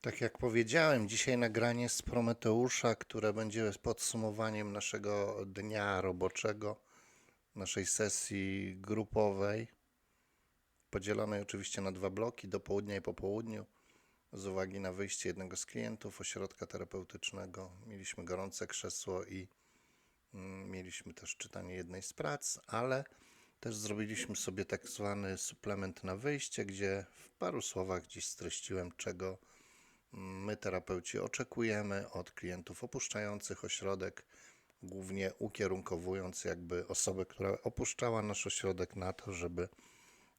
Tak jak powiedziałem, dzisiaj nagranie z Prometeusza, które będzie podsumowaniem naszego dnia roboczego, naszej sesji grupowej, podzielonej oczywiście na dwa bloki, do południa i po południu. Z uwagi na wyjście jednego z klientów ośrodka terapeutycznego, mieliśmy gorące krzesło i mm, mieliśmy też czytanie jednej z prac, ale też zrobiliśmy sobie tak zwany suplement na wyjście, gdzie w paru słowach dziś streściłem, czego my, terapeuci, oczekujemy od klientów opuszczających ośrodek, głównie ukierunkowując jakby osobę, która opuszczała nasz ośrodek na to, żeby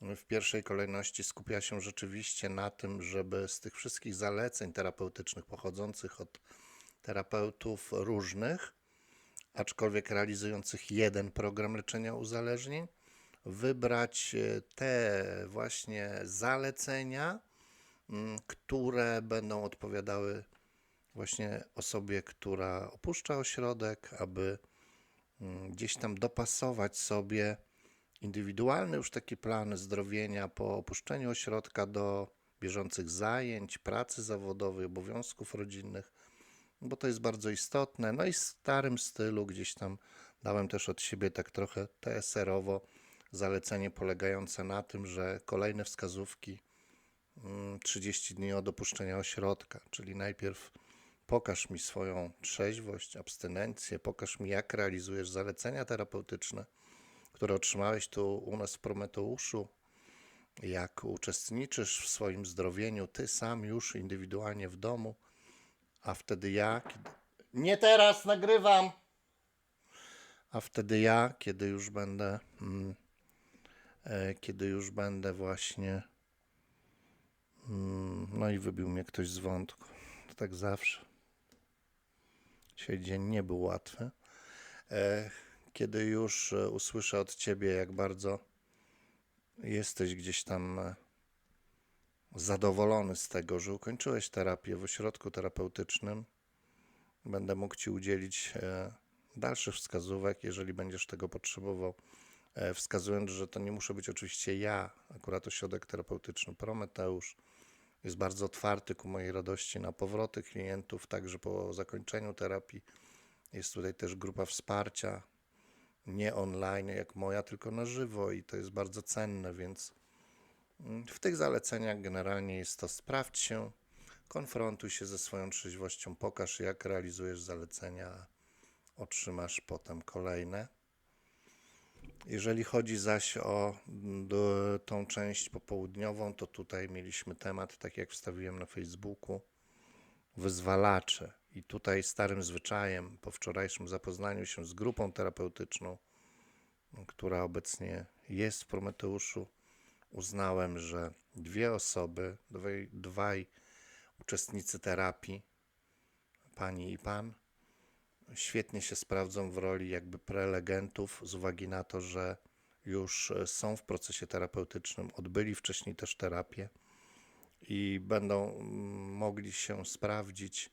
w pierwszej kolejności skupiała się rzeczywiście na tym, żeby z tych wszystkich zaleceń terapeutycznych pochodzących od terapeutów różnych, aczkolwiek realizujących jeden program leczenia uzależnień, wybrać e, te właśnie zalecenia, które będą odpowiadały właśnie osobie, która opuszcza ośrodek, aby mm, gdzieś tam dopasować sobie indywidualny już taki plan zdrowienia po opuszczeniu ośrodka do bieżących zajęć, pracy zawodowej, obowiązków rodzinnych, bo to jest bardzo istotne. No i w starym stylu gdzieś tam dałem też od siebie tak trochę TSR-owo zalecenie polegające na tym, że kolejne wskazówki mm, 30 dni od opuszczenia ośrodka, czyli najpierw pokaż mi swoją trzeźwość, abstynencję, pokaż mi jak realizujesz zalecenia terapeutyczne, które otrzymałeś tu u nas w Prometeuszu, jak uczestniczysz w swoim zdrowieniu, ty sam już indywidualnie w domu, a wtedy ja, kiedy... nie teraz nagrywam, a wtedy ja, kiedy już będę, mm, e, kiedy już będę właśnie, mm, no i wybił mnie ktoś z wątku, to tak zawsze. Dzisiaj dzień nie był łatwy. E, kiedy już e, usłyszę od ciebie, jak bardzo jesteś gdzieś tam e, zadowolony z tego, że ukończyłeś terapię w ośrodku terapeutycznym, będę mógł ci udzielić dalszych wskazówek, jeżeli będziesz tego potrzebował. Wskazując, że to nie muszę być oczywiście ja, akurat ośrodek terapeutyczny Prometeusz jest bardzo otwarty ku mojej radości na powroty klientów, także po zakończeniu terapii. Jest tutaj też grupa wsparcia, nie online jak moja, tylko na żywo i to jest bardzo cenne, więc mm, w tych zaleceniach generalnie jest to sprawdź się, konfrontuj się ze swoją trzeźwością, pokaż jak realizujesz zalecenia, otrzymasz potem kolejne. Jeżeli chodzi zaś o tą część popołudniową, to tutaj mieliśmy temat, tak jak wstawiłem na Facebooku, wyzwalacze. I tutaj starym zwyczajem, po wczorajszym zapoznaniu się z grupą terapeutyczną, która obecnie jest w Prometeuszu, uznałem, że dwie osoby, dwaj, dwaj uczestnicy terapii, pani i pan, świetnie się sprawdzą w roli jakby prelegentów, z uwagi na to, że już e, są w procesie terapeutycznym, odbyli wcześniej też terapię i będą mm, mogli się sprawdzić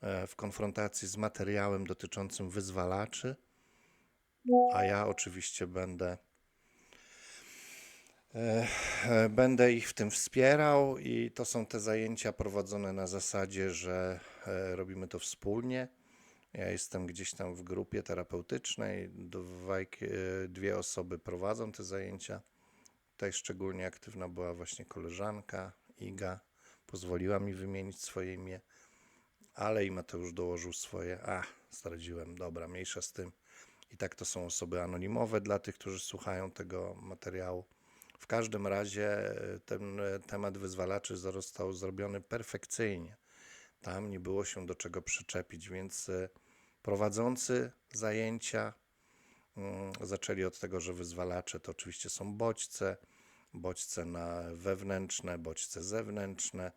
e, w konfrontacji z materiałem dotyczącym wyzwalaczy, a ja oczywiście będę e, będę ich w tym wspierał i to są te zajęcia prowadzone na zasadzie, że robimy to wspólnie. Ja jestem gdzieś tam w grupie terapeutycznej, dwaj, e, dwie osoby prowadzą te zajęcia. Tutaj szczególnie aktywna była właśnie koleżanka Iga, pozwoliła mi wymienić swoje imię, ale i Mateusz dołożył swoje. A, zdradziłem, dobra, mniejsza z tym. I tak to są osoby anonimowe dla tych, którzy słuchają tego materiału. W każdym razie e, ten e, temat wyzwalaczy został zrobiony perfekcyjnie. Tam nie było się do czego przyczepić, więc e, prowadzący zajęcia mm, zaczęli od tego, że wyzwalacze to oczywiście są bodźce, bodźce na wewnętrzne, bodźce zewnętrzne.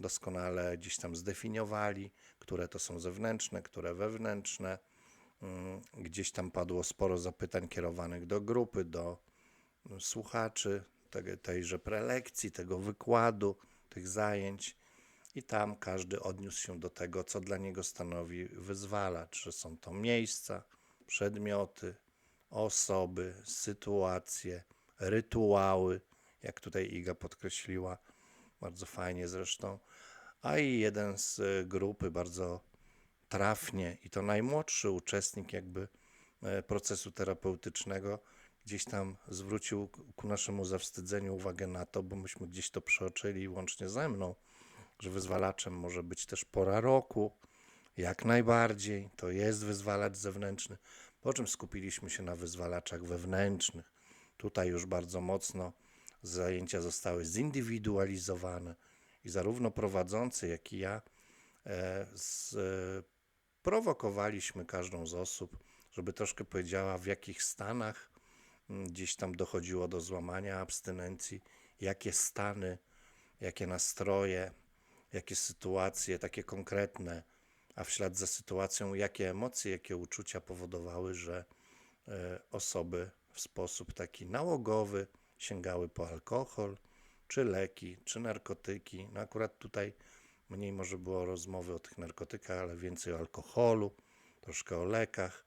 Doskonale gdzieś tam zdefiniowali, które to są zewnętrzne, które wewnętrzne. Mm, Gdzieś tam padło sporo zapytań kierowanych do grupy, do no, słuchaczy tej, tejże prelekcji, tego wykładu, tych zajęć. I tam każdy odniósł się do tego, co dla niego stanowi wyzwalacz, że są to miejsca, przedmioty, osoby, sytuacje, rytuały, jak tutaj Iga podkreśliła, bardzo fajnie zresztą, a i jeden z e, grupy bardzo trafnie i to najmłodszy uczestnik jakby e, procesu terapeutycznego gdzieś tam zwrócił ku naszemu zawstydzeniu uwagę na to, bo myśmy gdzieś to przeoczyli łącznie ze mną, że wyzwalaczem może być też pora roku, jak najbardziej, to jest wyzwalacz zewnętrzny, po czym skupiliśmy się na wyzwalaczach wewnętrznych. Tutaj już bardzo mocno zajęcia zostały zindywidualizowane i zarówno prowadzący, jak i ja e, z, e, prowokowaliśmy każdą z osób, żeby troszkę powiedziała, w jakich stanach mm, gdzieś tam dochodziło do złamania abstynencji, jakie stany, jakie nastroje, jakie sytuacje, takie konkretne, a w ślad za sytuacją, jakie emocje, jakie uczucia powodowały, że e, osoby w sposób taki nałogowy sięgały po alkohol, czy leki, czy narkotyki. No akurat tutaj mniej może było rozmowy o tych narkotykach, ale więcej o alkoholu, troszkę o lekach.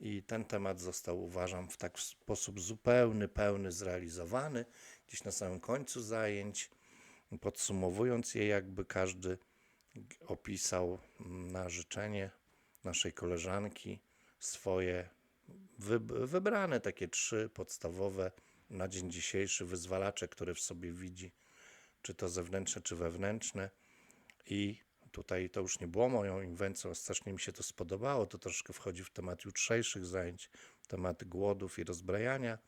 I ten temat został, uważam, w tak sposób zupełny, pełny zrealizowany. Gdzieś na samym końcu zajęć, podsumowując je, jakby każdy opisał mm, na życzenie naszej koleżanki swoje wyb- wybrane takie trzy podstawowe na dzień dzisiejszy wyzwalacze, które w sobie widzi, czy to zewnętrzne, czy wewnętrzne. I tutaj to już nie było moją inwencją, strasznie mi się to spodobało. To troszkę wchodzi w temat jutrzejszych zajęć, temat głodów i rozbrajania,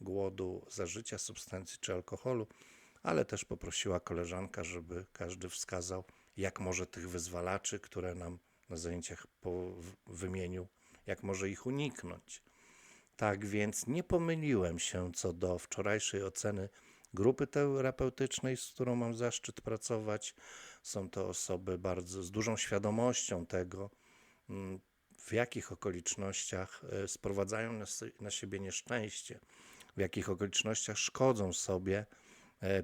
głodu zażycia substancji czy alkoholu, ale też poprosiła koleżanka, żeby każdy wskazał, jak może tych wyzwalaczy, które nam na zajęciach wymienił, jak może ich uniknąć. Tak więc nie pomyliłem się co do wczorajszej oceny grupy terapeutycznej, z którą mam zaszczyt pracować. Są to osoby bardzo z dużą świadomością tego, mm, w jakich okolicznościach e, sprowadzają na, na siebie nieszczęście, w jakich okolicznościach szkodzą sobie,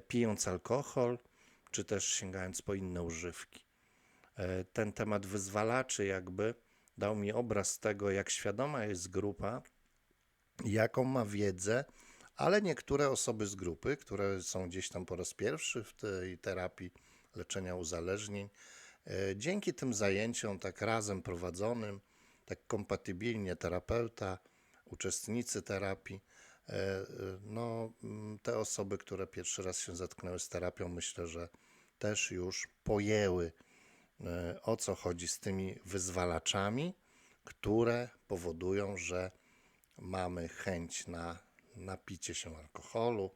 pijąc alkohol, czy też sięgając po inne używki. E, Ten temat wyzwalaczy jakby dał mi obraz tego, jak świadoma jest grupa, jaką ma wiedzę, ale niektóre osoby z grupy, które są gdzieś tam po raz pierwszy w tej terapii leczenia uzależnień, e, dzięki tym zajęciom, tak razem prowadzonym, tak kompatybilnie terapeuta, uczestnicy terapii, e, e, no, mm, te osoby, które pierwszy raz się zetknęły z terapią, myślę, że też już pojęły, e, o co chodzi z tymi wyzwalaczami, które powodują, że mamy chęć na napicie się alkoholu,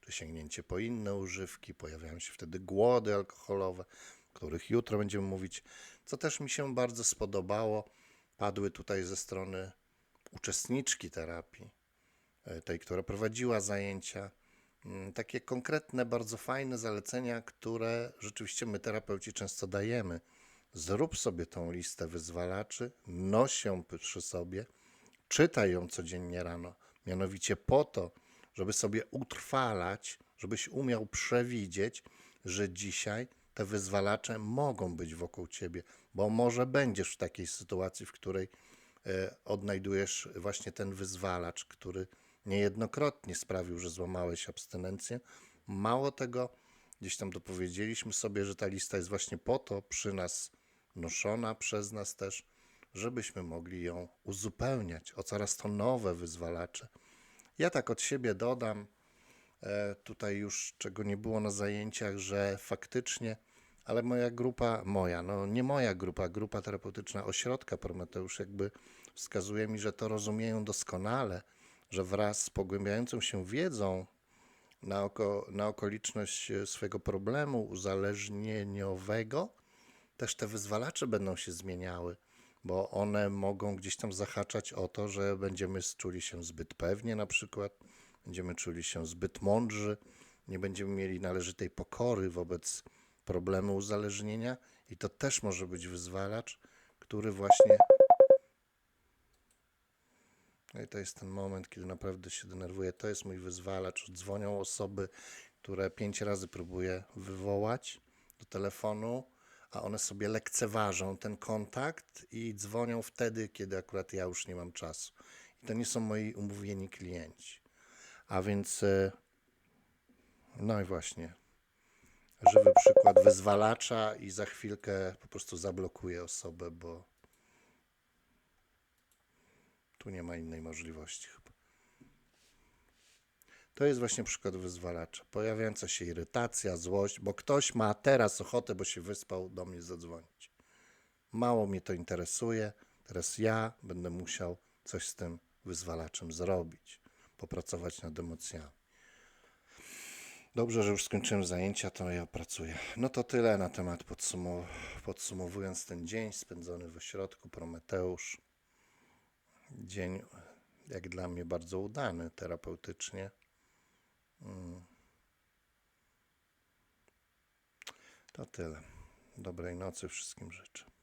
czy sięgnięcie po inne używki, pojawiają się wtedy głody alkoholowe, o których jutro będziemy mówić, co też mi się bardzo spodobało. Padły tutaj ze strony uczestniczki terapii, e, tej, która prowadziła zajęcia, mm, takie konkretne, bardzo fajne zalecenia, które rzeczywiście my terapeuci często dajemy. Zrób sobie tą listę wyzwalaczy, noś ją przy sobie, czytaj ją codziennie rano, mianowicie po to, żeby sobie utrwalać, żebyś umiał przewidzieć, że dzisiaj te wyzwalacze mogą być wokół ciebie, bo może będziesz w takiej sytuacji, w której e, odnajdujesz właśnie ten wyzwalacz, który niejednokrotnie sprawił, że złamałeś abstynencję. Mało tego, gdzieś tam dopowiedzieliśmy sobie, że ta lista jest właśnie po to przy nas noszona przez nas też, żebyśmy mogli ją uzupełniać o coraz to nowe wyzwalacze. Ja tak od siebie dodam, e, tutaj już czego nie było na zajęciach, że faktycznie, ale moja grupa, moja, no nie moja grupa, grupa terapeutyczna ośrodka Prometeusz jakby wskazuje mi, że to rozumieją doskonale, że wraz z pogłębiającą się wiedzą na, oko, na okoliczność e, swojego problemu uzależnieniowego, też te wyzwalacze będą się zmieniały, bo one mogą gdzieś tam zahaczać o to, że będziemy czuli się zbyt pewnie na przykład, będziemy czuli się zbyt mądrzy, nie będziemy mieli należytej pokory wobec problemu uzależnienia i to też może być wyzwalacz, który właśnie... No i to jest ten moment, kiedy naprawdę się denerwuję. To jest mój wyzwalacz. Dzwonią osoby, które pięć razy próbuję wywołać do telefonu, a one sobie lekceważą ten kontakt i dzwonią wtedy, kiedy akurat ja już nie mam czasu. I to nie są moi umówieni klienci. A więc, e, no i właśnie, żywy przykład wyzwalacza i za chwilkę po prostu zablokuje osobę, bo tu nie ma innej możliwości chyba. To jest właśnie przykład wyzwalacza. Pojawiająca się irytacja, złość, bo ktoś ma teraz ochotę, bo się wyspał, do mnie zadzwonić. Mało mnie to interesuje. Teraz ja będę musiał coś z tym wyzwalaczem zrobić, popracować nad emocjami. Dobrze, że już skończyłem zajęcia, to ja pracuję. No to tyle na temat podsumow- podsumowując ten dzień spędzony w ośrodku Prometeusz. Dzień, jak dla mnie, bardzo udany terapeutycznie. Mm. To tyle. Dobrej nocy wszystkim życzę.